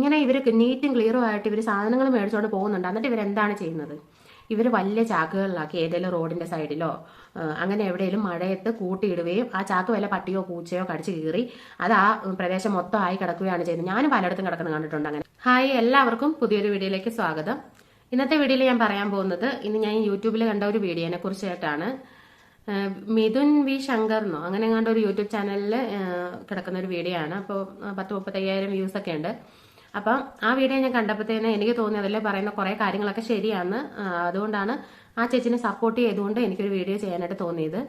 ഇങ്ങനെ ഇവർ നീറ്റും ക്ലിയറും ആയിട്ട് ഇവർ സാധനങ്ങൾ മേടിച്ചുകൊണ്ട് പോകുന്നുണ്ട്. എന്നിട്ട് ഇവരെന്താണ് ചെയ്യുന്നത്? ഇവർ വലിയ ചാക്കുകളിലാക്കി ഏതെങ്കിലും റോഡിന്റെ സൈഡിലോ അങ്ങനെ എവിടെയെങ്കിലും മഴയത്ത് കൂട്ടിയിടുകയും ആ ചാക്ക് വല്ല പട്ടിയോ പൂച്ചയോ കടിച്ചു കീറി അത് ആ പ്രദേശം മൊത്തം ആയി കിടക്കുകയാണ് ചെയ്യുന്നത്. ഞാൻ പലയിടത്തും കിടക്കുന്നത് കണ്ടിട്ടുണ്ട് അങ്ങനെ. ഹായ് എല്ലാവർക്കും പുതിയൊരു വീഡിയോയിലേക്ക് സ്വാഗതം. ഇന്നത്തെ വീഡിയോയിൽ ഞാൻ പറയാൻ പോകുന്നത് ഇന്ന് ഞാൻ യൂട്യൂബിൽ കണ്ട ഒരു വീഡിയോനെ കുറിച്ചായിട്ടാണ്. മിഥുൻ വി ശങ്കർ എന്നോ അങ്ങനെ കണ്ട ഒരു യൂട്യൂബ് ചാനലിൽ കിടക്കുന്ന ഒരു വീഡിയോ ആണ് അപ്പോൾ പത്ത് മുപ്പത്തയ്യായിരം വ്യൂസ് ഒക്കെ ഉണ്ട്. അപ്പം ആ വീഡിയോ ഞാൻ കണ്ടപ്പോഴത്തേന് എനിക്ക് തോന്നി അതിൽ പറയുന്ന കുറേ കാര്യങ്ങളൊക്കെ ശരിയാണ്. അതുകൊണ്ടാണ് ആ ചേച്ചിനെ സപ്പോർട്ട് ചെയ്തുകൊണ്ട് എനിക്കൊരു വീഡിയോ ചെയ്യാനായിട്ട് തോന്നിയത്.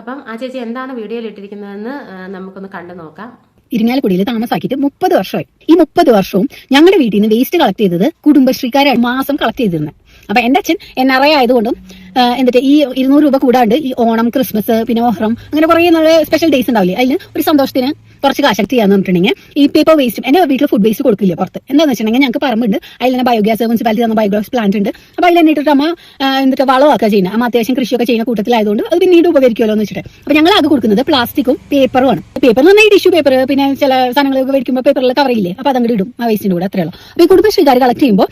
അപ്പം ആ ചേച്ചി എന്താണ് വീഡിയോയിൽ ഇട്ടിരിക്കുന്നതെന്ന് നമുക്കൊന്ന് കണ്ടു നോക്കാം. ഇരിങ്ങാലക്കുടിയിൽ താമസാക്കിയിട്ട് മുപ്പത് വർഷമായി. ഈ മുപ്പത് വർഷവും ഞങ്ങളുടെ വീട്ടിൽ നിന്ന് വേസ്റ്റ് കളക്ട് ചെയ്തത് കുടുംബശ്രീക്കാരാണ് മാസം കളക്ട് ചെയ്തിരുന്നത് അപ്പൊ എന്റെ അച്ഛൻ എൻ ആർ ആയതുകൊണ്ടും എന്നിട്ട് ഈ ഇരുന്നൂറ് രൂപ കൂടാണ്ട് ഈ ഓണം ക്രിസ്മസ് പിന്നെ ഓഹ്റം അങ്ങനെ കുറേ സ്പെഷ്യൽ ഡേയ്സ് ഉണ്ടാവില്ലേ? അതിന് ഒരു സന്തോഷത്തിന് കുറച്ച് കാശ് ചെയ്യാന്ന് പറഞ്ഞിട്ടുണ്ടെങ്കിൽ ഈ പേപ്പർ വേസ്റ്റ് എന്റെ വീട്ടിൽ ഫുഡ് വേസ്റ്റ് കൊടുക്കില്ല പുറത്ത്? എന്താണെന്ന് വെച്ചിട്ടുണ്ടെങ്കിൽ ഞങ്ങൾക്ക് പറമ്പുണ്ട്. അതിൽ തന്നെ ബയോഗ്യാസ് മുനിസിപ്പാലിറ്റി തന്ന ബയോഗ്യാസ് പ്ലാന്റ് ഉണ്ട്. അപ്പൊ അതിൽ തന്നെ ഇട്ടിട്ട് അമ്മ എന്നിട്ട് വളമൊക്കെ ചെയ്യുന്നത് അമ്മ അത്യാവശ്യം കൃഷിയൊക്കെ ചെയ്യുന്ന കൂട്ടത്തിലായതുകൊണ്ട് അത് പിന്നീട് ഉപകരിക്കുമല്ലോ എന്ന് വെച്ചിട്ട്. അപ്പൊ ഞങ്ങൾ അത് കൊടുക്കുന്നത് പ്ലാസ്റ്റിക്കും പേപ്പറും ആണ്. പേപ്പർ എന്ന് പറഞ്ഞാൽ ടിഷ്യൂ പേപ്പർ പിന്നെ ചില സാധനങ്ങളൊക്കെ മേടിക്കുമ്പോൾ പേപ്പറിൽ കവറിയില്ലേ അപ്പൊ അതങ്ങോട്ട് ഇടും ആ വേസ്റ്റിന്റെ കൂടെ അത്രയുള്ളൂ അപ്പൊ ഈ കുടുംബശ്രീക്കാർ കളക്ട് ചെയ്യുമ്പോൾ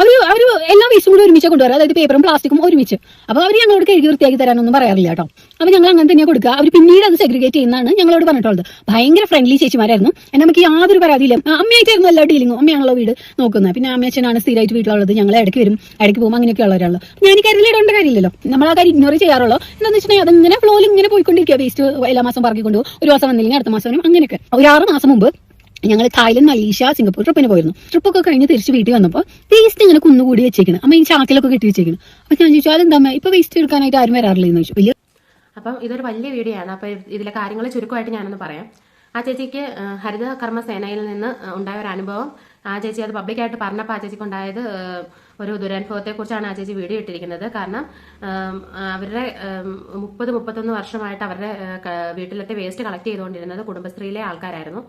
അവർ അവർ എല്ലാ വേസ്റ്റും കൂടി ഒരുമിച്ച് കൊണ്ടുവരാം അതായത് പേപ്പറും പ്ലാസ്റ്റിക്കും ഒരുമിച്ച്. അപ്പൊ അവർ ഞങ്ങളോട് കഴുകി വൃത്തിയാക്കി തരാനൊന്നും പറയാറില്ല കേട്ടോ. അപ്പൊ ഞങ്ങൾ അങ്ങനെ തന്നെയാണ് കൊടുക്കുക. അവർ പിന്നീട് അത് സെഗ്രിഗേറ്റ് ചെയ്യുന്നതാണ് ഞങ്ങളോട് പറഞ്ഞിട്ടുള്ളത്. ഭയങ്കര ഫ്രണ്ട്ലി ചേച്ചിമാരായിരുന്നു. എന്നെ നമുക്ക് യാതൊരു പരാതിയില്ല. അമ്മയായിട്ടായിരുന്നു എല്ലാ ഡീലിങ്ങും അമ്മയാണല്ലോ വീട് നോക്കുന്നത്. പിന്നെ അമ്മയച്ഛനാണ് സ്ഥിരമായിട്ട് വീട്ടിലുള്ളത്. ഞങ്ങൾ ഇടയ്ക്ക് വരും. ഇടയ്ക്ക് പോകും അങ്ങനെയൊക്കെ ഉള്ളവരാണല്ലോ ഞാൻ എനിക്ക് ഇടേണ്ട കാര്യമില്ലല്ലോ. നമ്മൾ ആ കാര്യം ഇഗ്നോർ ചെയ്യാറുള്ളൂ. എന്താണെന്ന് വെച്ചിട്ടുണ്ടെങ്കിൽ അതിങ്ങനെ ഫ്ലോയിൽ ഇങ്ങനെ പോയിക്കൊണ്ടിരിക്കുക. വേസ്റ്റ് എല്ലാ മാസം പറക്കി കൊണ്ടുപോകും. ഒരു മാസം വന്നില്ലെങ്കിൽ അടുത്ത മാസം വരും. അങ്ങനെയൊക്കെ. ഒരു ആറ് മാസം മുമ്പ് ഞങ്ങൾ തായ്ലൻഡ് മലേഷ്യ സിംഗപ്പൂർ ട്രിപ്പിന് പോയിരുന്നു. ട്രിപ്പൊക്കെ കഴിഞ്ഞ് തിരിച്ച് വീട്ടിൽ വന്നപ്പോൾ വേസ്റ്റ് ഇങ്ങനെ കുന്നുകൂടി വെച്ചേക്കണം. അമ്മ ഈ ചാക്കിലൊക്കെ കെട്ടി വെച്ചേക്കണം. അപ്പൊ ഞാൻ ചോദിച്ചു അതെന്താ ഇപ്പൊ വേസ്റ്റ് എടുക്കാനായിട്ട് ആരും വരാറില്ല? എന്ന് ചോദിച്ചു. വലിയ അപ്പം ഇതൊരു വലിയ വീഡിയോ ആണ് അപ്പോൾ ഇതിലെ കാര്യങ്ങൾ ചുരുക്കമായിട്ട് ഞാനൊന്ന് പറയാം. ആ ചേച്ചിക്ക് ഹരിത കർമ്മ സേനയിൽ നിന്ന് ഉണ്ടായ ഒരു അനുഭവം. ആ ചേച്ചി അത് പബ്ലിക്കായിട്ട് പറഞ്ഞപ്പോൾ ആ ചേച്ചിക്ക് ഉണ്ടായത് ഒരു ദുരനുഭവത്തെക്കുറിച്ചാണ് ആ ചേച്ചി വീഡിയോ ഇട്ടിരിക്കുന്നത്. കാരണം അവരുടെ മുപ്പത് മുപ്പത്തൊന്ന് വർഷമായിട്ട് അവരുടെ വീട്ടിലത്തെ വേസ്റ്റ് കളക്ട് ചെയ്തുകൊണ്ടിരുന്നത് കുടുംബശ്രീയിലെ ആൾക്കാരായിരുന്നു.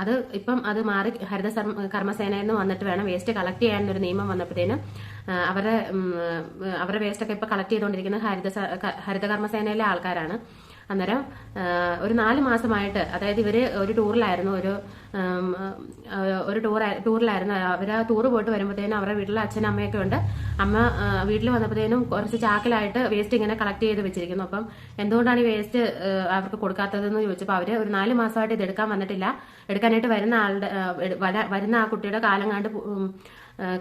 അത് ഇപ്പം അത് മാറി ഹരിത കർമ്മസേനയിൽ നിന്ന് വന്നിട്ട് വേണം വേസ്റ്റ് കളക്ട് ചെയ്യാനൊരു നിയമം വന്നപ്പോഴത്തേനും അവരുടെ അവരുടെ വേസ്റ്റൊക്കെ ഇപ്പൊ കളക്ട് ചെയ്തുകൊണ്ടിരിക്കുന്നത് ഹരിത ഹരിത കർമ്മസേനയിലെ ആൾക്കാരാണ്. അന്നേരം ഒരു നാല് മാസമായിട്ട് അതായത് ഇവർ ഒരു ടൂറിലായിരുന്നു ഒരു ഒരു ടൂർ ടൂറിലായിരുന്നു. അവർ ആ ടൂർ പോയിട്ട് വരുമ്പോഴത്തേനും അവരുടെ വീട്ടിലെ അച്ഛനും അമ്മയൊക്കെ ഉണ്ട്. അമ്മ വീട്ടിൽ വന്നപ്പോഴത്തേനും കുറച്ച് ചാക്കിലായിട്ട് വേസ്റ്റ് ഇങ്ങനെ കളക്ട് ചെയ്ത് വെച്ചിരിക്കുന്നു. അപ്പം എന്തുകൊണ്ടാണ് ഈ വേസ്റ്റ് അവർക്ക് കൊടുക്കാത്തതെന്ന് ചോദിച്ചപ്പോൾ അവർ ഒരു നാല് മാസമായിട്ട് ഇത് എടുക്കാൻ വന്നിട്ടില്ല. എടുക്കാനായിട്ട് വരുന്ന ആളുടെ വരുന്ന ആ കുട്ടിയുടെ കാലം കണ്ട്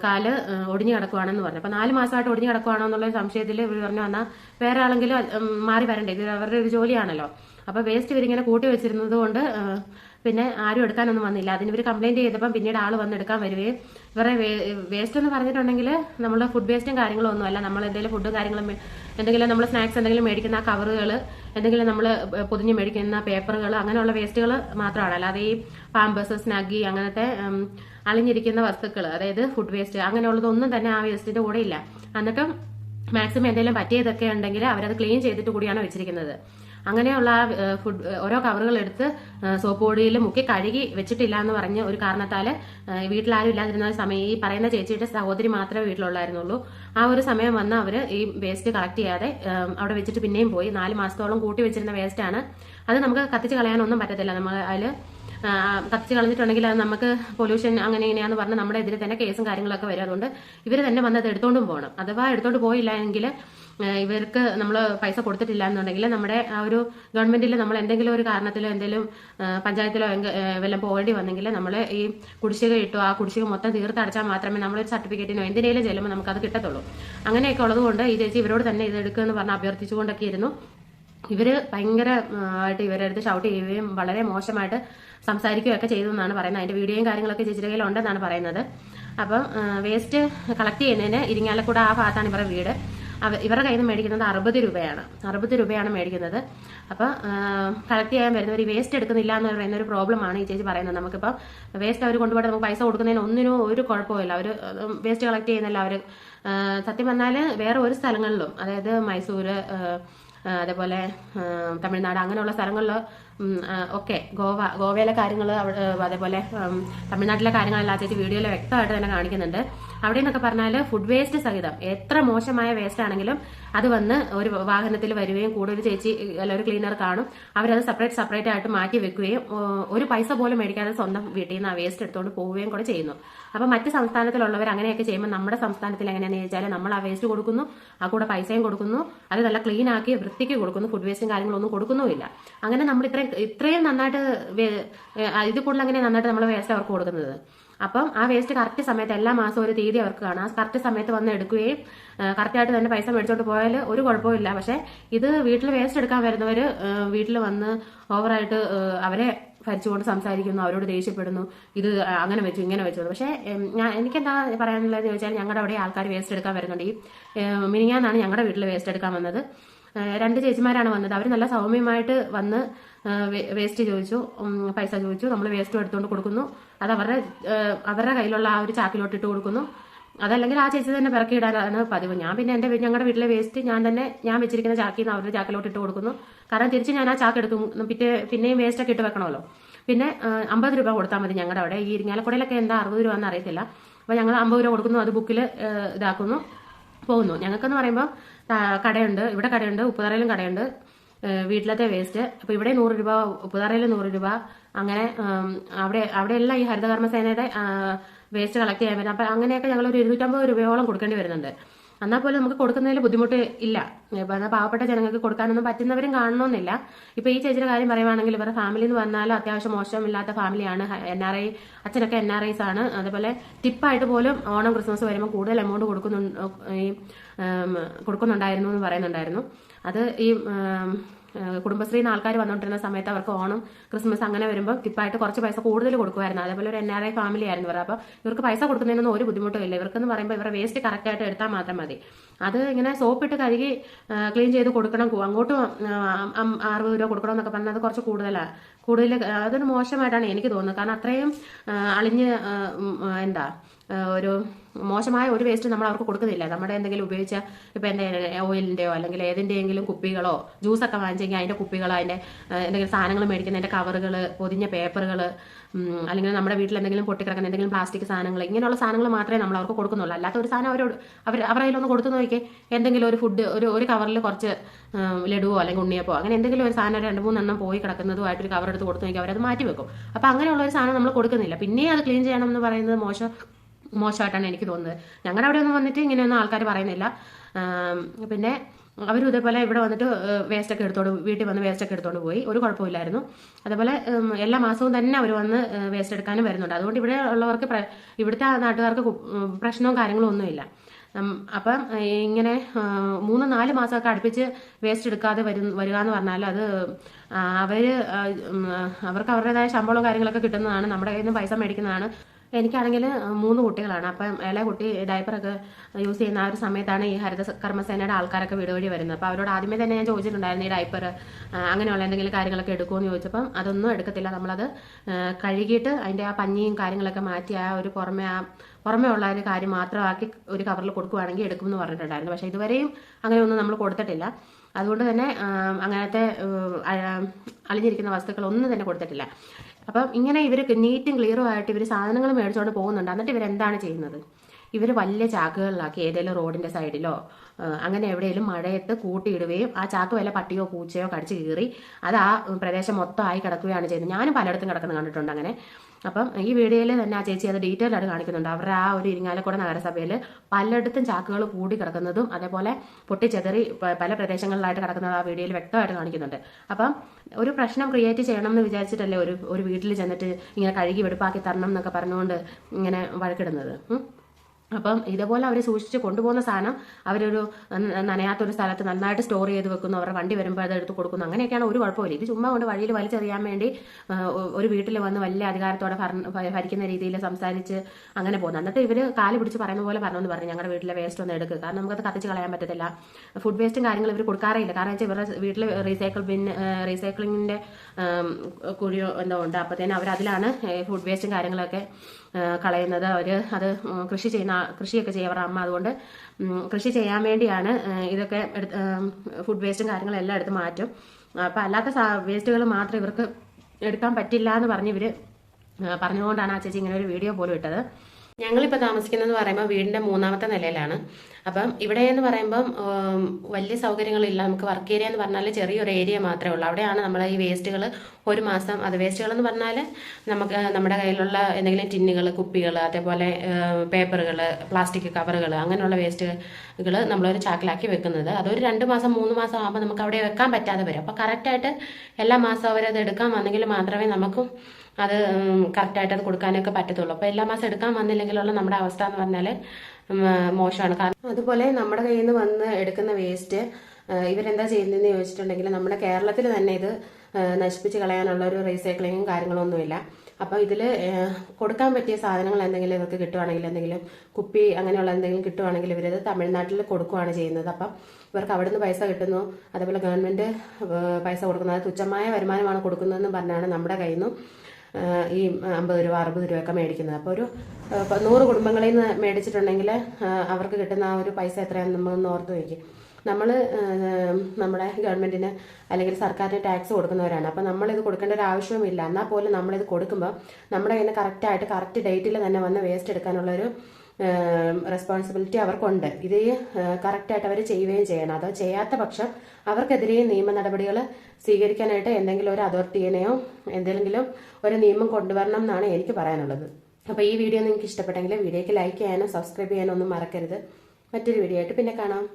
കാൽ ഒടിഞ്ഞു കിടക്കുവാണെന്ന് പറഞ്ഞു. അപ്പൊ നാല് മാസമായിട്ട് ഒടിഞ്ഞു കിടക്കുവാണോ എന്നുള്ള സംശയത്തിൽ ഇവർ പറഞ്ഞു വന്നാൽ വേറെ ആളെങ്കിലും മാറി വരണ്ടേ? ഇത് അവരുടെ ഒരു ജോലിയാണല്ലോ. അപ്പൊ വേസ്റ്റ് ഇവരിങ്ങനെ കൂട്ടി വെച്ചിരുന്നത് കൊണ്ട് പിന്നെ ആരും എടുക്കാനൊന്നും വന്നില്ല. അതിന് ഇവർ കംപ്ലൈന്റ് ചെയ്തപ്പോൾ പിന്നീട് ആൾ വന്ന് എടുക്കാൻ വരുവേ ഇവരുടെ വേസ്റ്റ് എന്ന് പറഞ്ഞിട്ടുണ്ടെങ്കിൽ നമ്മൾ ഫുഡ് വേസ്റ്റും കാര്യങ്ങളും ഒന്നും അല്ല നമ്മൾ എന്തെങ്കിലും ഫുഡും കാര്യങ്ങളും എന്തെങ്കിലും നമ്മൾ സ്നാക്സ് എന്തെങ്കിലും മേടിക്കുന്ന കവറുകൾ എന്തെങ്കിലും നമ്മൾ പൊതിഞ്ഞ് മേടിക്കുന്ന പേപ്പറുകൾ അങ്ങനെയുള്ള വേസ്റ്റുകൾ മാത്രമാണ്. അല്ലാതെ ഈ പാമ്പേഴ്സ് സ്നാഗി അങ്ങനത്തെ അളിഞ്ഞിരിക്കുന്ന വസ്തുക്കൾ അതായത് ഫുഡ് വേസ്റ്റ് അങ്ങനെയുള്ളതൊന്നും തന്നെ ആ വേസ്റ്റിന്റെ കൂടെ ഇല്ല. എന്നിട്ടും മാക്സിമം എന്തെങ്കിലും പറ്റിയതൊക്കെ ഉണ്ടെങ്കിൽ അവരത് ക്ലീൻ ചെയ്തിട്ട് കൂടിയാണ് വെച്ചിരിക്കുന്നത്. അങ്ങനെയുള്ള ഫുഡ് ഓരോ കവറുകൾ എടുത്ത് സോപ്പ് പൊടിയിൽ മുക്കി കഴുകി വെച്ചിട്ടില്ല എന്ന് പറഞ്ഞ് ഒരു കാരണത്താൽ വീട്ടിലാരും ഇല്ലാതിരുന്ന സമയം ഈ പറയുന്ന ചേച്ചിയുടെ സഹോദരി മാത്രമേ വീട്ടിലുള്ളായിരുന്നുള്ളൂ. ആ ഒരു സമയം വന്ന് അവർ ഈ വേസ്റ്റ് കളക്ട് ചെയ്യാതെ അവിടെ വെച്ചിട്ട് പിന്നെയും പോയി. നാല് മാസത്തോളം കൂട്ടി വെച്ചിരുന്ന വേസ്റ്റ് ആണ്. അത് നമുക്ക് കത്തിച്ച് കളയാനൊന്നും പറ്റത്തില്ല. നമ്മൾ അതിൽ കത്തിച്ച് കളഞ്ഞിട്ടുണ്ടെങ്കിൽ അത് നമുക്ക് പൊല്യൂഷൻ അങ്ങനെ ഇങ്ങനെയാന്ന് പറഞ്ഞ് നമ്മുടെ എതിരെ തന്നെ കേസും കാര്യങ്ങളൊക്കെ വരും. അതുകൊണ്ട് ഇവർ തന്നെ വന്നത് എടുത്തോണ്ടും പോകണം അഥവാ എടുത്തോണ്ട് പോയില്ല എങ്കിൽ ഇവർക്ക് നമ്മൾ പൈസ കൊടുത്തിട്ടില്ല എന്നുണ്ടെങ്കിൽ നമ്മുടെ ആ ഒരു ഗവൺമെന്റിൽ നമ്മൾ എന്തെങ്കിലും ഒരു കാരണത്തിലോ എന്തെങ്കിലും പഞ്ചായത്തിലോ വല്ലതും പോകേണ്ടി വന്നെങ്കിൽ നമ്മൾ ഈ കുടിശ്ശിക ഇട്ടു ആ കുടിശ്ശിക മൊത്തം തീർത്തടച്ചാൽ മാത്രമേ നമ്മളൊരു സർട്ടിഫിക്കറ്റിനോ എന്തിനേലും ചെല്ലുമ്പോൾ നമുക്ക് അത് കിട്ടത്തുള്ളൂ. അങ്ങനെയൊക്കെ ഉള്ളതുകൊണ്ട് ഈ ചേച്ചി ഇവരോട് തന്നെ ഇത് എടുക്കുമെന്ന് പറഞ്ഞ് അഭ്യർത്ഥിച്ചുകൊണ്ടൊക്കെ ഇരുന്നു. ഇവർ ഭയങ്കര ആയിട്ട് ഇവരുടെ അടുത്ത് ഷൗട്ട് ചെയ്യുകയും വളരെ മോശമായിട്ട് സംസാരിക്കുകയൊക്കെ ചെയ്തു എന്നാണ് പറയുന്നത്. അതിന്റെ വീഡിയോയും കാര്യങ്ങളൊക്കെ ചേച്ചിയുടെ കയ്യിലുണ്ടെന്നാണ് പറയുന്നത്. അപ്പം വേസ്റ്റ് കളക്ട് ചെയ്യുന്നതിന് ഇരിങ്ങാലക്കൂടെ ആ ഭാഗത്താണ് ഇവരുടെ വീട്. ഇവരുടെ കയ്യിൽ നിന്ന് മേടിക്കുന്നത് അറുപത് രൂപയാണ്. അറുപത് രൂപയാണ് മേടിക്കുന്നത്. അപ്പോൾ കളക്ട് ചെയ്യാൻ വരുന്നവർ വേസ്റ്റ് എടുക്കുന്നില്ല എന്ന് പറയുന്ന ഒരു പ്രോബ്ലമാണ് ഈ ചേച്ചി പറയുന്നത്. നമുക്കിപ്പോൾ വേസ്റ്റ് അവർ കൊണ്ടുപോയി നമുക്ക് പൈസ കൊടുക്കുന്നതിന് ഒന്നിനും ഒരു കുഴപ്പമില്ല അവർ വേസ്റ്റ് കളക്ട് ചെയ്യുന്നില്ല. അവർ സത്യം പറഞ്ഞാൽ വേറെ ഒരു സ്ഥലങ്ങളിലും അതായത് മൈസൂർ അതേപോലെ തമിഴ്നാട് അങ്ങനെയുള്ള സ്ഥലങ്ങളിൽ ഒക്കെ ഗോവ ഗോവയിലെ കാര്യങ്ങൾ അതേപോലെ തമിഴ്നാട്ടിലെ കാര്യങ്ങളെല്ലാം ചേച്ചി വീഡിയോയിൽ വ്യക്തമായിട്ട് തന്നെ കാണിക്കുന്നുണ്ട്. അവിടെ നിന്നൊക്കെ പറഞ്ഞാൽ ഫുഡ് വേസ്റ്റ് സഹിതം എത്ര മോശമായ വേസ്റ്റ് ആണെങ്കിലും അത് വന്ന് ഒരു വാഹനത്തിൽ വരികയും കൂടെ ഒരു ചേച്ചി അല്ല ഒരു ക്ലീനർ കാണും. അവരത് സെപ്പറേറ്റ് സെപ്പറേറ്റ് ആയിട്ട് മാറ്റി വെക്കുകയും ഒരു പൈസ പോലും മേടിക്കാതെ സ്വന്തം വീട്ടിൽ നിന്ന് ആ വേസ്റ്റ് എടുത്തുകൊണ്ട് പോവുകയും കൂടെ ചെയ്യുന്നു. അപ്പൊ മറ്റ് സംസ്ഥാനത്തിലുള്ളവർ അങ്ങനെയൊക്കെ ചെയ്യുമ്പോൾ നമ്മുടെ സംസ്ഥാനത്തിൽ എങ്ങനെയാണെന്ന് ചോദിച്ചാൽ നമ്മൾ ആ വേസ്റ്റ് കൊടുക്കുന്നു ആ കൂടെ പൈസയും കൊടുക്കുന്നു അത് നല്ല ക്ലീൻ ആക്കി വൃത്തിക്ക് കൊടുക്കുന്നു ഫുഡ് വേസ്റ്റും കാര്യങ്ങളൊന്നും കൊടുക്കുന്നുമില്ല. അങ്ങനെ നമ്മൾ ഇത്രയും ഇത്രയും നന്നായിട്ട് ഇത് കൂടുതൽ അങ്ങനെ നന്നായിട്ട് നമ്മൾ വേസ്റ്റ് അവർക്ക് കൊടുക്കുന്നത്. അപ്പം ആ വേസ്റ്റ് കറക്റ്റ് സമയത്ത് എല്ലാ മാസവും ഒരു തീയതി അവർക്ക് കാണാം. ആ കറക്റ്റ് സമയത്ത് വന്ന് എടുക്കുകയും കറക്റ്റായിട്ട് തന്നെ പൈസ മേടിച്ചോണ്ട് പോയാൽ ഒരു കുഴപ്പമില്ല പക്ഷെ ഇത് വീട്ടിൽ വേസ്റ്റ് എടുക്കാൻ വരുന്നവർ വീട്ടിൽ വന്ന് ഓവറായിട്ട് അവരെ ഭരിച്ചുകൊണ്ട് സംസാരിക്കുന്നു അവരോട് ദേഷ്യപ്പെടുന്നു. ഇത് അങ്ങനെ വെച്ചു ഇങ്ങനെ വെച്ചു. പക്ഷേ ഞാൻ എനിക്കെന്താ പറയാനുള്ളത് ചോദിച്ചാൽ ഞങ്ങളുടെ അവിടെ ആൾക്കാർ വേസ്റ്റ് എടുക്കാൻ വരുന്നുണ്ട്. ഈ മിനിങ്ങാന്നാണ് ഞങ്ങളുടെ വീട്ടിൽ വേസ്റ്റ് എടുക്കാൻ വന്നത്. രണ്ട് ചേച്ചിമാരാണ് വന്നത്. അവർ നല്ല സൗമ്യമായിട്ട് വന്ന് വേസ്റ്റ് ചോദിച്ചു. പൈസ ചോദിച്ചു. നമ്മൾ വേസ്റ്റ് എടുത്തുകൊണ്ട് കൊടുക്കുന്നു. അത് അവരുടെ അവരുടെ കയ്യിലുള്ള ആ ഒരു ചാക്കിലോട്ട് ഇട്ട് കൊടുക്കുന്നു. അതല്ലെങ്കിൽ ആ ചേച്ചി തന്നെ പിറക്കി ഇടാനാണ് പതിവ്. ഞാൻ പിന്നെ എന്റെ ഞങ്ങളുടെ വീട്ടിലെ വേസ്റ്റ് ഞാൻ തന്നെ ഞാൻ വെച്ചിരിക്കുന്ന ചാക്കിൽ നിന്ന് അവരുടെ ചാക്കിലോട്ട് ഇട്ട് കൊടുക്കുന്നു. കാരണം തിരിച്ച് ഞാൻ ആ ചാക്ക് എടുക്കും പിറ്റേ പിന്നെയും വേസ്റ്റ് ഒക്കെ ഇട്ട് വെക്കണമല്ലോ. പിന്നെ അമ്പത് രൂപ കൊടുത്താൽ മതി ഞങ്ങളുടെ അവിടെ. ഈ ഇരിങ്ങാലക്കുടയിലൊക്കെ എന്താ അറുപത് രൂപ എന്ന് അറിയത്തില്ല. അപ്പോൾ ഞങ്ങൾ അമ്പത് രൂപ കൊടുക്കുന്നു അത് ബുക്കിൽ ഇതാക്കുന്നു പോകുന്നു. ഞങ്ങൾക്കെന്ന് പറയുമ്പോൾ കടയുണ്ട്. ഇവിടെ കടയുണ്ട് ഉപ്പുതറയിലും കടയുണ്ട്. വീട്ടിലത്തെ വേസ്റ്റ്. അപ്പോൾ ഇവിടെ നൂറ് രൂപ ഉപ്പുതാറയിൽ നൂറ് രൂപ. അങ്ങനെ അവിടെ അവിടെയെല്ലാം ഈ ഹരിതകർമ്മസേനയുടെ വേസ്റ്റ് കളക്ട് ചെയ്യാൻ പറ്റും. അപ്പം അങ്ങനെയൊക്കെ ഞങ്ങൾ ഒരു ഇരുന്നൂറ്റമ്പത് രൂപയോളം കൊടുക്കേണ്ടി വരുന്നുണ്ട്. എന്നാൽ പോലും നമുക്ക് കൊടുക്കുന്നതിൽ ബുദ്ധിമുട്ട് ഇല്ല. എന്നാൽ പാവപ്പെട്ട ജനങ്ങൾക്ക് കൊടുക്കാനൊന്നും പറ്റുന്നവരും കാണണമെന്നില്ല. ഇപ്പൊ ഈ ചേച്ചിയുടെ കാര്യം പറയുവാണെങ്കിൽ ഇവരുടെ ഫാമിലി എന്ന് പറഞ്ഞാൽ അത്യാവശ്യം മോശമില്ലാത്ത ഫാമിലിയാണ് എൻ ആർ ഐ അച്ഛനൊക്കെ എൻ ആർ ഐസ് ആണ്. അതുപോലെ ടിപ്പായിട്ട് പോലും ഓണം ക്രിസ്മസ് വരുമ്പോൾ കൂടുതൽ എമൗണ്ട് കൊടുക്കുന്നു കൊടുക്കുന്നുണ്ടായിരുന്നു എന്ന് പറയുന്നുണ്ടായിരുന്നു. അത് ഈ കുടുംബശ്രീയിൽ നിന്ന് ആൾക്കാർ വന്നുകൊണ്ടിരുന്ന സമയത്ത് അവർക്ക് ഓണം ക്രിസ്മസ് അങ്ങനെ വരുമ്പോൾ ടിപ്പായിട്ട് കുറച്ച് പൈസ കൂടുതൽ കൊടുക്കുമായിരുന്നു അതേപോലെ ഒരു എൻ ആർ ഐ ഫാമിലി ആയിരുന്നു ഇവർ അപ്പോൾ ഇവർക്ക് പൈസ കൊടുക്കുന്നതിനൊന്നും ഒരു ബുദ്ധിമുട്ടും ഇല്ല. ഇവർക്കെന്ന് പറയുമ്പോൾ ഇവരുടെ വേസ്റ്റ് കറക്റ്റായിട്ട് എടുത്താൽ മാത്രം മതി. അത് ഇങ്ങനെ സോപ്പിട്ട് കഴുകി ക്ലീൻ ചെയ്ത് കൊടുക്കണം. അങ്ങോട്ടും അറുപത് രൂപ കൊടുക്കണം എന്നൊക്കെ പറഞ്ഞാൽ അത് കുറച്ച് കൂടുതലാണ് കൂടുതൽ അതൊരു മോശമായിട്ടാണ് എനിക്ക് തോന്നുന്നത്. കാരണം അത്രയും അളിഞ്ഞ് എന്താ ഒരു മോശമായ ഒരു വേസ്റ്റ് നമ്മൾ അവർക്ക് കൊടുക്കുന്നില്ല. നമ്മുടെ എന്തെങ്കിലും ഉപയോഗിച്ച ഇപ്പം എന്റെ ഓയിലിന്റെയോ അല്ലെങ്കിൽ ഏതിന്റെയെങ്കിലും കുപ്പികളോ ജ്യൂസൊക്കെ വാങ്ങിച്ചെങ്കിൽ അതിന്റെ കുപ്പികളോ അതിന്റെ എന്തെങ്കിലും സാധനങ്ങൾ മേടിക്കുന്നതിന്റെ കവറുകൾ പൊതിഞ്ഞ പേപ്പറുകൾ അല്ലെങ്കിൽ നമ്മുടെ വീട്ടിൽ എന്തെങ്കിലും പൊട്ടിക്കിടക്കുന്ന എന്തെങ്കിലും പ്ലാസ്റ്റിക് സാധനങ്ങൾ ഇങ്ങനെയുള്ള സാധനങ്ങൾ മാത്രമേ നമ്മൾ അവർക്ക് കൊടുക്കുന്നുള്ളൂ. അല്ലാത്ത ഒരു സാധനം അവരോട് അവർ അവരുടെ കയ്യിലൊന്ന് കൊടുത്തു നോക്കിയേ എന്തെങ്കിലും ഒരു ഫുഡ് ഒരു ഒരു കവറിൽ കുറച്ച് ലഡുവോ അല്ലെങ്കിൽ ഉണ്ണിയപ്പോ അങ്ങനെ എന്തെങ്കിലും ഒരു സാധനം രണ്ട് മൂന്നെണ്ണം പോയി കിടക്കുന്നതുമായിട്ട് ഒരു കവർ എടുത്ത് കൊടുത്തു നോക്കി അവരത് മാറ്റി വെക്കും അപ്പം അങ്ങനെയുള്ള ഒരു സാധനം നമ്മൾ കൊടുക്കുന്നില്ല. പിന്നെ അത് ക്ലീൻ ചെയ്യണം എന്ന് പറയുന്നത് മോശം മോശമായിട്ടാണ് എനിക്ക് തോന്നുന്നത്. ഞങ്ങളുടെ അവിടെ ഒന്നും വന്നിട്ട് ഇങ്ങനെയൊന്നും ആൾക്കാർ പറയുന്നില്ല. പിന്നെ അവരും ഇതേപോലെ ഇവിടെ വന്നിട്ട് വേസ്റ്റ് ഒക്കെ എടുത്തോണ്ട് വീട്ടിൽ വന്ന് വേസ്റ്റ് ഒക്കെ എടുത്തോണ്ട് പോയി. ഒരു കുഴപ്പമില്ലായിരുന്നു അതേപോലെ എല്ലാ മാസവും തന്നെ അവർ വന്ന് വേസ്റ്റ് എടുക്കാനും വരുന്നുണ്ട്. അതുകൊണ്ട് ഇവിടെ ഉള്ളവർക്ക് ഇവിടുത്തെ നാട്ടുകാർക്ക് പ്രശ്നവും കാര്യങ്ങളും ഒന്നുമില്ല. അപ്പം ഇങ്ങനെ മൂന്ന് നാല് മാസമൊക്കെ അടുപ്പിച്ച് വേസ്റ്റ് എടുക്കാതെ വരും വരിക എന്ന് പറഞ്ഞാൽ അത് അവർ അവർക്ക് അവരുടേതായ ശമ്പളവും കാര്യങ്ങളൊക്കെ കിട്ടുന്നതാണ്. നമ്മുടെ കയ്യിൽ നിന്ന് പൈസ മേടിക്കുന്നതാണ്. എനിക്കാണെങ്കിൽ മൂന്ന് കുട്ടികളാണ്. അപ്പം ഇളയ കുട്ടി ഡയപ്പറൊക്കെ യൂസ് ചെയ്യുന്ന ആ ഒരു സമയത്താണ് ഈ ഹരിത കർമ്മസേനയുടെ ആൾക്കാരൊക്കെ വീട് വഴി വരുന്നത്. അപ്പോൾ അവരോട് ആദ്യമേ തന്നെ ഞാൻ ചോദിച്ചിട്ടുണ്ടായിരുന്നു ഈ ഡയപ്പർ അങ്ങനെയുള്ള എന്തെങ്കിലും കാര്യങ്ങളൊക്കെ എടുക്കുമെന്ന് ചോദിച്ചപ്പം അതൊന്നും എടുക്കത്തില്ല. നമ്മളത് കഴുകിയിട്ട് അതിന്റെ ആ പഞ്ഞിയും കാര്യങ്ങളൊക്കെ മാറ്റി ആ ഒരു പുറമെ ആ പുറമേ ഉള്ള ഒരു കാര്യം മാത്രമാക്കി ഒരു കവറിൽ കൊടുക്കുവാണെങ്കിൽ എടുക്കുമെന്ന് പറഞ്ഞിട്ടുണ്ടായിരുന്നു. പക്ഷേ ഇതുവരെയും അങ്ങനെയൊന്നും നമ്മൾ കൊടുത്തിട്ടില്ല. അതുകൊണ്ട് തന്നെ അങ്ങനത്തെ അളിഞ്ഞിരിക്കുന്ന വസ്തുക്കൾ ഒന്നും തന്നെ കൊടുത്തിട്ടില്ല. അപ്പം ഇങ്ങനെ ഇവർ നീറ്റും ക്ലിയറും ആയിട്ട് ഇവർ സാധനങ്ങൾ മേടിച്ചുകൊണ്ട് പോകുന്നുണ്ട്. എന്നിട്ട് ഇവരെന്താണ് ചെയ്യുന്നത്? ഇവർ വലിയ ചാക്കുകളിലാക്കി ഏതെങ്കിലും റോഡിന്റെ സൈഡിലോ അങ്ങനെ എവിടെയെങ്കിലും മഴയത്ത് കൂട്ടിയിടുകയും ആ ചാക്ക് വല്ല പട്ടിയോ പൂച്ചയോ കടിച്ച് കീറി അത് ആ പ്രദേശം മൊത്തമായി കിടക്കുകയാണ് ചെയ്യുന്നത്. ഞാനും പലയിടത്തും കിടക്കുന്നത് കണ്ടിട്ടുണ്ട് അങ്ങനെ. അപ്പം ഈ വീഡിയോയിൽ തന്നെ ആ ചേച്ചി അത് ഡീറ്റെയിൽ ആയിട്ട് കാണിക്കുന്നുണ്ട്. അവരുടെ ആ ഒരു ഇരിങ്ങാലക്കുട നഗരസഭയിൽ പലയിടത്തും ചാക്കുകൾ കൂടി കിടക്കുന്നതും അതേപോലെ പൊട്ടിച്ചെതറി പല പ്രദേശങ്ങളിലായിട്ട് കിടക്കുന്നത് ആ വീഡിയോയിൽ വ്യക്തമായിട്ട് കാണിക്കുന്നുണ്ട്. അപ്പം ഒരു പ്രശ്നം ക്രിയേറ്റ് ചെയ്യണം എന്ന് വിചാരിച്ചിട്ടല്ലേ ഒരു ഒരു വീട്ടിൽ ചെന്നിട്ട് ഇങ്ങനെ കഴുകി വെടുപ്പാക്കി തരണം എന്നൊക്കെ പറഞ്ഞുകൊണ്ട് ഇങ്ങനെ വഴക്കിടുന്നത്. അപ്പം ഇതേപോലെ അവർ സൂക്ഷിച്ച് കൊണ്ടുപോകുന്ന സാധനം അവരൊരു നനയാത്തൊരു സ്ഥലത്ത് നന്നായിട്ട് സ്റ്റോർ ചെയ്ത് വെക്കുന്നു അവരുടെ വണ്ടി വരുമ്പോൾ അത് എടുത്ത് കൊടുക്കുന്നു. അങ്ങനെയൊക്കെയാണ് ഒരു കുഴപ്പമില്ല ഇത് ചുമ്മാ കൊണ്ട് വഴിയിൽ വലിച്ചെറിയാൻ വേണ്ടി ഒരു വീട്ടിൽ വന്ന് വലിയ അധികാരത്തോടെ ഭരിക്കുന്ന രീതിയിൽ സംസാരിച്ച് അങ്ങനെ പോകുന്നു. എന്നിട്ട് ഇവർ കാൽ പിടിച്ച് പറയുന്ന പോലെ പറഞ്ഞെന്ന് പറഞ്ഞു ഞങ്ങളുടെ വീട്ടിലെ വേസ്റ്റ് ഒന്നും എടുക്കുക കാരണം നമുക്കത് കത്തിച്ച് കളയാൻ പറ്റത്തില്ല. ഫുഡ് വേസ്റ്റും കാര്യങ്ങളും ഇവർ കൊടുക്കാറേ ഇല്ല. കാരണം വെച്ചാൽ ഇവരുടെ വീട്ടിൽ റീസൈക്കിൾ ബിൻ റീസൈക്ലിങ്ങിന്റെ കുഴിയോ എന്തോ ഉണ്ട് അപ്പോഴത്തേനും അവർ അതിലാണ് ഫുഡ് വേസ്റ്റും കാര്യങ്ങളൊക്കെ കളയുന്നത്. അവർ അത് കൃഷി ചെയ്യുന്ന കൃഷിയൊക്കെ ചെയ്യും അവരുടെ അമ്മ. അതുകൊണ്ട് കൃഷി ചെയ്യാൻ വേണ്ടിയാണ് ഇതൊക്കെ എടുത്ത് ഫുഡ് വേസ്റ്റും കാര്യങ്ങളും എല്ലാം എടുത്ത് മാറ്റും. അപ്പം അല്ലാത്ത വേസ്റ്റുകൾ മാത്രം ഇവർക്ക് എടുക്കാൻ പറ്റില്ല എന്ന് പറഞ്ഞ് ഇവർ പറഞ്ഞുകൊണ്ടാണ് ആ ചേച്ചി ഇങ്ങനെ ഒരു വീഡിയോ പോലും ഇട്ടത്. ഞങ്ങളിപ്പോൾ താമസിക്കുന്നതെന്ന് പറയുമ്പോൾ വീടിന്റെ മൂന്നാമത്തെ നിലയിലാണ്. അപ്പം ഇവിടെ എന്ന് പറയുമ്പം വലിയ സൗകര്യങ്ങളില്ല. നമുക്ക് വർക്ക് ഏരിയ എന്ന് പറഞ്ഞാൽ ചെറിയൊരു ഏരിയ മാത്രമേ ഉള്ളൂ. അവിടെയാണ് നമ്മൾ ഈ വേസ്റ്റുകൾ ഒരു മാസം അത് വേസ്റ്റുകൾ എന്ന് പറഞ്ഞാൽ നമുക്ക് നമ്മുടെ കയ്യിലുള്ള എന്തെങ്കിലും ടിന്നുകൾ കുപ്പികൾ അതേപോലെ പേപ്പറുകൾ പ്ലാസ്റ്റിക് കവറുകൾ അങ്ങനെയുള്ള വേസ്റ്റുകൾ നമ്മളൊരു ചാക്കിലാക്കി വെക്കുന്നത്. അതൊരു രണ്ട് മാസം മൂന്ന് മാസം ആകുമ്പോൾ നമുക്ക് അവിടെ വെക്കാൻ പറ്റാതെ വരും. അപ്പോൾ കറക്റ്റായിട്ട് എല്ലാ മാസവും അവരത് എടുക്കാൻ വന്നെങ്കിൽ മാത്രമേ നമുക്കും അത് കറക്റ്റായിട്ട് അത് കൊടുക്കാനൊക്കെ പറ്റത്തുള്ളൂ. അപ്പോൾ എല്ലാ മാസം എടുക്കാൻ വന്നില്ലെങ്കിലുള്ള നമ്മുടെ അവസ്ഥ എന്ന് പറഞ്ഞാൽ മോശമാണ്. കാരണം അതുപോലെ നമ്മുടെ കയ്യിൽ നിന്ന് വന്ന് എടുക്കുന്ന വേസ്റ്റ് ഇവരെന്താ ചെയ്യുന്നതെന്ന് ചോദിച്ചിട്ടുണ്ടെങ്കിൽ നമ്മുടെ കേരളത്തിൽ തന്നെ ഇത് നശിപ്പിച്ച് കളയാനുള്ള ഒരു റീസൈക്ലിങ്ങും കാര്യങ്ങളൊന്നുമില്ല അപ്പോൾ ഇതിൽ കൊടുക്കാൻ പറ്റിയ സാധനങ്ങൾ എന്തെങ്കിലും ഇവർക്ക് കിട്ടുവാണെങ്കിൽ എന്തെങ്കിലും കുപ്പി അങ്ങനെയുള്ള എന്തെങ്കിലും കിട്ടുവാണെങ്കിൽ ഇവരത് തമിഴ്നാട്ടിൽ കൊടുക്കുകയാണ് ചെയ്യുന്നത്. അപ്പം ഇവർക്ക് അവിടെ നിന്ന് പൈസ കിട്ടുന്നു. അതേപോലെ ഗവൺമെന്റ് പൈസ കൊടുക്കുന്നത്. തുച്ഛമായ വരുമാനമാണ് കൊടുക്കുന്നതെന്ന് പറഞ്ഞാണ് നമ്മുടെ കയ്യിൽ നിന്നും ഈ അമ്പത് രൂപ അറുപത് രൂപയൊക്കെ മേടിക്കുന്നത്. അപ്പോൾ ഒരു നൂറ് കുടുംബങ്ങളിൽ നിന്ന് മേടിച്ചിട്ടുണ്ടെങ്കിൽ അവർക്ക് കിട്ടുന്ന ആ ഒരു പൈസ എത്രയാണെന്ന് നമ്മളൊന്ന് ഓർത്ത് വയ്ക്കും നമ്മൾ നമ്മുടെ ഗവൺമെന്റിന് അല്ലെങ്കിൽ സർക്കാരിന് ടാക്സ് കൊടുക്കുന്നവരാണ്. അപ്പോൾ നമ്മളിത് കൊടുക്കേണ്ട ഒരു ആവശ്യവുമില്ല. എന്നാൽ പോലും നമ്മളിത് കൊടുക്കുമ്പോൾ നമ്മുടെ കയ്യിൽ നിന്ന് കറക്റ്റായിട്ട് കറക്റ്റ് ഡേറ്റിൽ തന്നെ വന്ന് വേസ്റ്റ് എടുക്കാനുള്ളൊരു റെസ്പോൺസിബിലിറ്റി അവർക്കുണ്ട്. ഇത് കറക്റ്റായിട്ട് അവർ ചെയ്യുകയും ചെയ്യണം. അതോ ചെയ്യാത്ത പക്ഷം അവർക്കെതിരെ നിയമ നടപടികൾ സ്വീകരിക്കാനായിട്ട് എന്തെങ്കിലും ഒരു അതോറിറ്റിയെയോ എന്തെങ്കിലും ഒരു നിയമം കൊണ്ടുവരണം എന്നാണ് എനിക്ക് പറയാനുള്ളത്. അപ്പോൾ ഈ വീഡിയോ നിങ്ങൾക്ക് ഇഷ്ടപ്പെട്ടെങ്കിൽ വീഡിയോയ്ക്ക് ലൈക്ക് ചെയ്യാനോ സബ്സ്ക്രൈബ് ചെയ്യാനോ ഒന്നും മറക്കരുത്. മറ്റൊരു വീഡിയോ ആയിട്ട് പിന്നെ കാണാം.